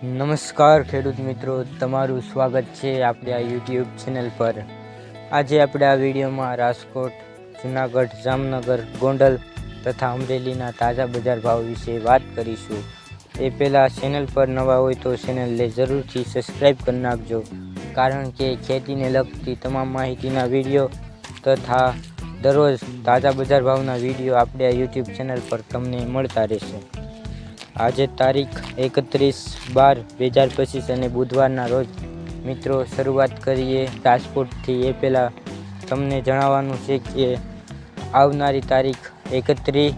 નમસ્કાર ખેડૂત મિત્રો, તમારું સ્વાગત છે આપણી આ યુટ્યુબ ચેનલ પર. આજે આપણે આ વિડીયોમાં રાજકોટ, જુનાગઢ, જામનગર, ગોંડલ તથા અમરેલીના તાજા બજાર ભાવ વિશે વાત કરીશું. એ પહેલાં ચેનલ પર નવા હોય તો ચેનલને જરૂરથી સબસ્ક્રાઈબ કરી નાખજો, કારણ કે ખેતીને લગતી તમામ માહિતીના વીડિયો તથા દરરોજ તાજા બજાર ભાવના વીડિયો આપણે આ યુટ્યુબ ચેનલ પર તમને મળતા રહેશે. આજે તારીખ એકત્રીસ બાર બે હજાર પચીસ અને બુધવારના રોજ મિત્રો શરૂઆત કરીએ રાજકોટથી. એ પહેલાં તમને જણાવવાનું છે કે આવનારી તારીખ એકત્રીસ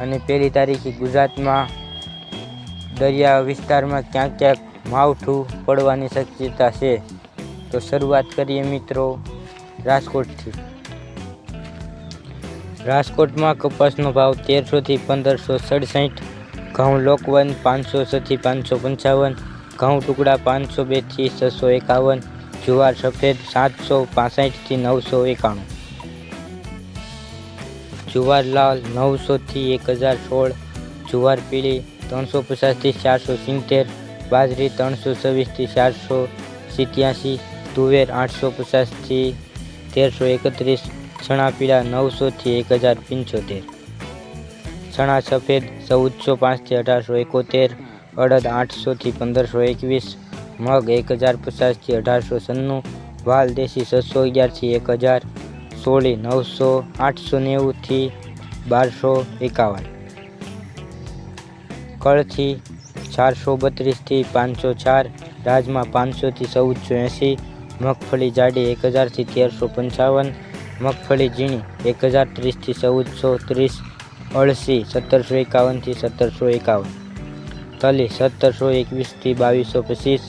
અને પહેલી તારીખે ગુજરાતમાં દરિયા વિસ્તારમાં ક્યાંક ક્યાંક માવઠું પડવાની શક્યતા છે. તો શરૂઆત કરીએ મિત્રો રાજકોટથી. રાજકોટમાં કપાસનો ભાવ તેરસોથી પંદરસો સડસઠ ઘઉં લોકવન પાંચસો છથી પાંચસો પંચાવન, ઘઉં ટુકડા પાંચસો બેથી છસો એકાવન, જુવાર સફેદ સાતસો પાસઠથી નવસો એકાણું. જુવાર લાલ નવસોથી એક હજાર સોળ, જુવાર પીળી ત્રણસો પચાસથી ચારસો સિત્તેર, બાજરી ત્રણસો છવ્વીસથી ચારસો સિત્યાસી, તુવેર આઠસો પચાસથી તેરસો એકત્રીસ, ચણા પીળા નવસોથી એક હજાર પંચોતેર. ચણા સફેદ, ચૌદસો પાંચથી અઢારસો એકોતેર, અડદ આઠસોથી પંદરસો એકવીસ, મગ એક હજાર પચાસથી અઢારસો છન્નું વાલ દેશી છસો અગિયારથી એક હજાર, સોળી નવસો, આઠસો નેવુંથી બારસો એકાવન. કળથી ચારસો બત્રીસથી પાંચસો ચાર, રાજમાં પાંચસોથી ચૌદસો એંસી, મગફળી જાડી એક હજારથી તેરસો પંચાવન, મગફળી ઝીણી એક હજાર ત્રીસથી ચૌદસો ત્રીસ અળસી, સત્તરસો એકાવનથી સત્તરસો એકાવન. તલી સત્તરસો એકવીસથી બાવીસો પચીસ.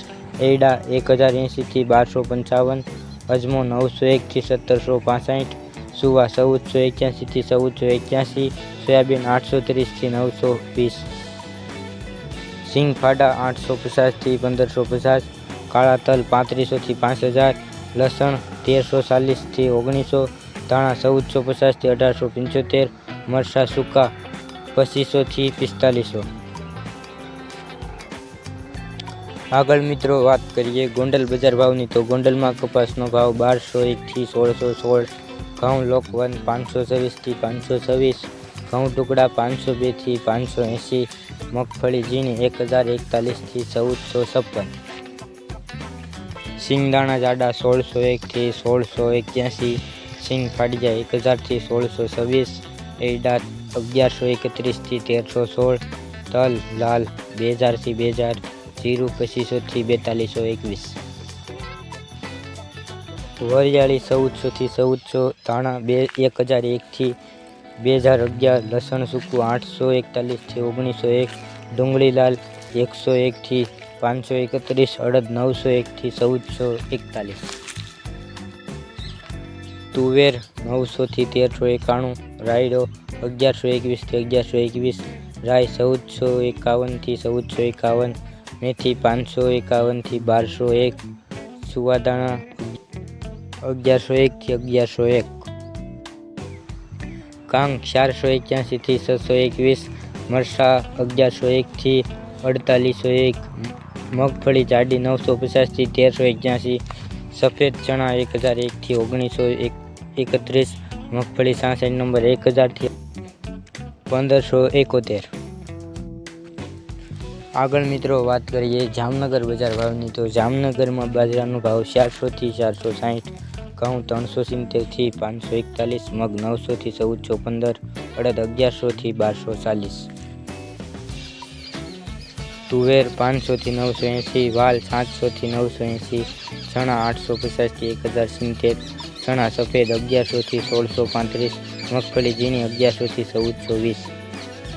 એડા, એક હજાર એંશીથી બારસો પંચાવન. અજમો, નવસો એકથી સત્તરસો પાસઠ. સુવા, ચૌદસો એક્યાસીથી ચૌદસો એક્યાસી. સોયાબીન, આઠસો ત્રીસથી નવસો વીસ. સિંગ ફાડા આઠસો પચાસથી પંદરસો પચાસ. કાળા તલ પાંત્રીસોથી પાંચ હજાર. લસણ, તેરસો ચાલીસથી ઓગણીસો. ધાણા, ચૌદસો પચાસથી અઢારસો પંચોતેર. મરસા સૂકા પચીસોથી પિસ્તાલીસો. આગળ મિત્રો વાત કરીએ ગોંડલ બજાર ભાવની. તો ગોંડલમાં કપાસનો ભાવ બારસો એકથી સોળસો સોળ, ઘઉં લોકવન પાંચસો છવ્વીસથી પાંચસો છવ્વીસ, ઘઉં ટુકડા પાંચસો બેથી પાંચસો એંસી, મગફળી ઝીણી એક હજાર એકતાલીસથી ચૌદસો છપ્પન. સિંગદાણા જાડા સોળસો એકથી સોળસો એક્યાસી, સિંગ ફાડિયા એક હજારથી સોળસો છવ્વીસ એડા અગિયારસો એકત્રીસથી તેરસો સોળ, તલ, લાલ બે હજારથી બે હજાર જીરું પચીસોથી બેતાલીસો એકવીસ. વરિયાળી ચૌદસોથી ચૌદસો, ધાણા બે એક હજાર એકથી બે હજાર અગિયાર, લસણ સૂકું આઠસો એકતાલીસથી ઓગણીસો એક, ડુંગળી લાલ એકસો એકથી પાંચસો એકત્રીસ, અડદ નવસો એકથી ચૌદસો એકતાલીસ. તુવેર નવસોથી તેરસો એકાણું, રાયડો અગિયારસો એકવીસથી અગિયારસો એકવીસ, રાય ચૌદસો એકાવનથી ચૌદસો એકાવન, મેથી પાંચસો એકાવનથી બારસો એક, સુવાદાણા અગિયારસો એકથી અગિયારસો એક, કાંગ ચારસો એક્યાસીથી છસો એકવીસ, મરસા અગિયારસો એકથી અડતાલીસો એક મગફળી જાડી નવસો પચાસથી તેરસો એક્યાસી સફેદ ચણા એક હજાર એકથી ઓગણીસો એક, એકત્રીસ, મગફળી સાસઠ નંબર એક હજારથી પંદરસો એકોતેર. આગળ મિત્રો વાત કરીએ જામનગર બજાર ભાવની. તો જામનગરમાં બાજરાનો ભાવ ચારસોથી ચારસો સાઠ ઘઉં ત્રણસો સિત્તેરથી પાંચસો એકતાલીસ, મગ નવસોથી ચૌદસો પંદર, અડદ અગિયારસોથી બારસો ચાલીસ. તુવેર પાંચસોથી નવસો એંસી વાલ સાતસોથી નવસો એંસી ચણા આઠસો પચાસથી એક હજાર સિત્તેર, ચણા સફેદ અગિયારસોથી સોળસો પાંત્રીસ, મગફળી ઝીણી અગિયારસોથી ચૌદસો વીસ,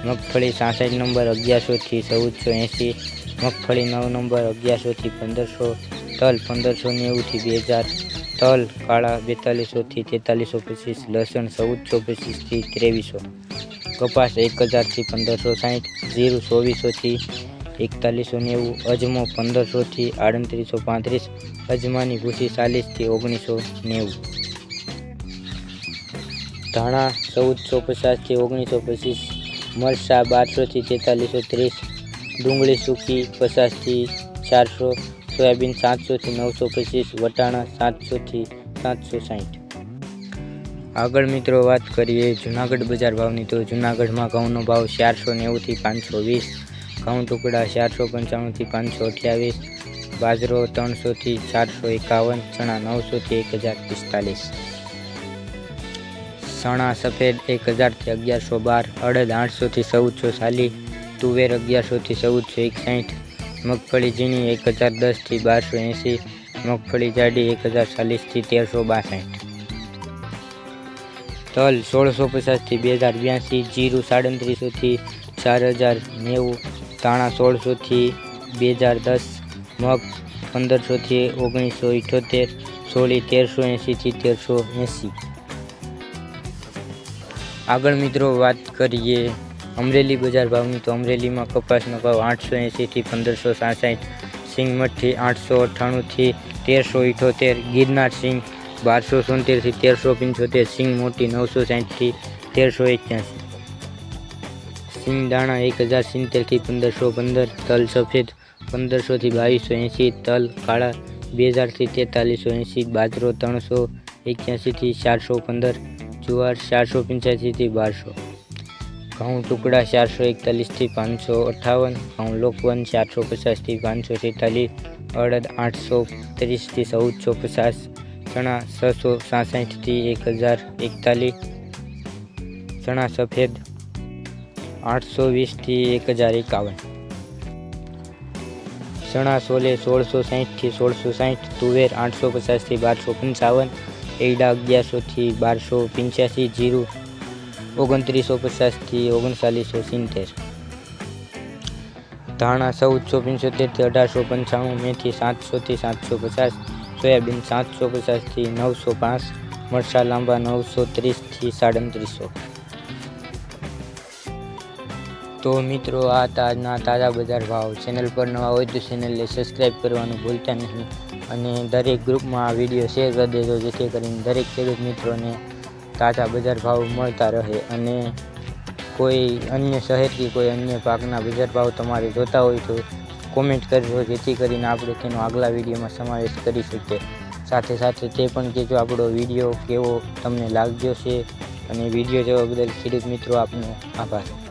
મગફળી સાસઠ નંબર અગિયારસોથી ચૌદસો એંસી મગફળી નવ નંબર અગિયારસોથી પંદરસો, તલ પંદરસો નેવુંથી બે હજાર, તલ કાળા બેતાલીસોથી તેતાલીસો પચીસ, લસણ ચૌદસો પચીસથી ત્રેવીસો, કપાસ એક હજારથી પંદરસો સાઠ જીરું ચોવીસોથી એકતાલીસો નેવું, અજમો પંદરસોથી આડત્રીસો પાંત્રીસ, અજમાની ભૂસી ચાલીસથી ઓગણીસો નેવું. ધાણા ચૌદસો પચાસથી ઓગણીસો પચીસ મરસા બારસોથી તેતાલીસો ત્રીસ, ડુંગળી સૂકી પચાસથી ચારસો, સોયાબીન સાતસોથી નવસો પચીસ, વટાણા સાતસોથી સાતસો સાઠ આગળ મિત્રો વાત કરીએ જુનાગઢ બજાર ભાવની. તો જુનાગઢમાં ઘઉંનો ભાવ ચારસો નેવુંથી પાંચસો વીસ ઘઉં ટુકડા, ચારસો પંચાણુંથી પાંચસો અઠ્યાવીસ, બાજરો ત્રણસોથી ચારસો એકાવન, ચણા નવસોથી એક હજાર પિસ્તાલીસ. ચણા સફેદ એક હજારથી અગિયારસો બાર, અડદ આઠસોથી ચૌદસો ચાલીસ તુવેર અગિયારસોથી ચૌદસો એકસાઠ, મગફળી ઝીણી એક હજાર દસથી બારસો એંસી, મગફળી જાડી એક હજાર ચાલીસથી તેરસો બાસઠ. તલ સોળસો પચાસથી બે હજાર બ્યાસી, જીરું સાડત્રીસોથી ચાર હજાર નેવું ધાણા સોળસોથી બે હજાર દસ, મગ પંદરસોથી ઓગણીસો ઇઠોતેર, સોળી તેરસો એંસીથી તેરસો એંસી આગળ મિત્રો વાત કરીએ અમરેલી બજાર ભાવની, તો અમરેલીમાં કપાસનો ભાવ આઠસો એંસીથી પંદરસો સાસઠ સિંગ મઠ્ઠી આઠસો અઠ્ઠાણુંથી તેરસો ઇઠોતેર, ગિરનાર સિંગ બારસો સોતેરથી તેરસો પંચોતેર સિંગ મોટી નવસો સાઠથી તેરસો એક્યાસી. સિંગ દાણા એક હજાર સિત્તેરથી પંદરસો પંદર, તલ સફેદ પંદરસોથી બાવીસો એંસી તલ કાળા બે હજારથી તેતાલીસો એંસી બાજરો ત્રણસો એક્યાસીથી ચારસો પંદર, જુવાર ચારસો પંચ્યાસીથી બારસો. ઘઉં ટુકડા ચારસો એકતાલીસથી પાંચસો અઠ્ઠાવન ઘઉં લોકવન ચારસો પચાસથી પાંચસો છેતાલીસ, અડદ આઠસો ત્રીસથી ચૌદસો પચાસ, ચણા છસો સાસઠથી એક હજાર એકતાલીસ, ચણા સફેદ આઠસો વીસથી એક હજાર એકાવન. ચણા સોલે સોળસો સાહીઠથી સોળસો સાહીઠ, તુવેર આઠસો પચાસથી બારસો પંચાવન એડા અગિયારસોથી બારસો પંચ્યાસી, જીરું ઓગણત્રીસો પચાસથી ઓગણચાલીસો સિત્તેર. ધાણા ચૌદસો પંચોતેરથી અઢારસો પંચાણું, મેથી સાતસોથી સાતસો પચાસ, સોયાબીન સાતસો પચાસથી નવસો પાંચ મરસા લાંબા નવસો ત્રીસથી સાડત્રીસો. તો મિત્રો, આ તાજના તાજા બજાર ભાવ. ચેનલ પર નવા હોય તો ચેનલને સબસ્ક્રાઈબ કરવાનું ભૂલતા નહીં. અને દરેક ગ્રુપમાં આ વીડિયો શેર કરી દેજો, જેથી કરીને દરેક ખેડૂત મિત્રોને તાજા બજાર ભાવ મળતા રહે. અને કોઈ અન્ય શહેરથી કોઈ અન્ય પાકના બજાર ભાવ તમારે જોતા હોય તો કોમેન્ટ કરજો, જેથી કરીને આપણે તેનો આગલા વિડીયોમાં સમાવેશ કરી શકીએ. સાથે સાથે તે પણ કહેજો, આપણો વીડિયો કેવો તમને લાગ્યો છે? અને વીડિયો જોવા બદલ ખેડૂત મિત્રો આપનો આભાર.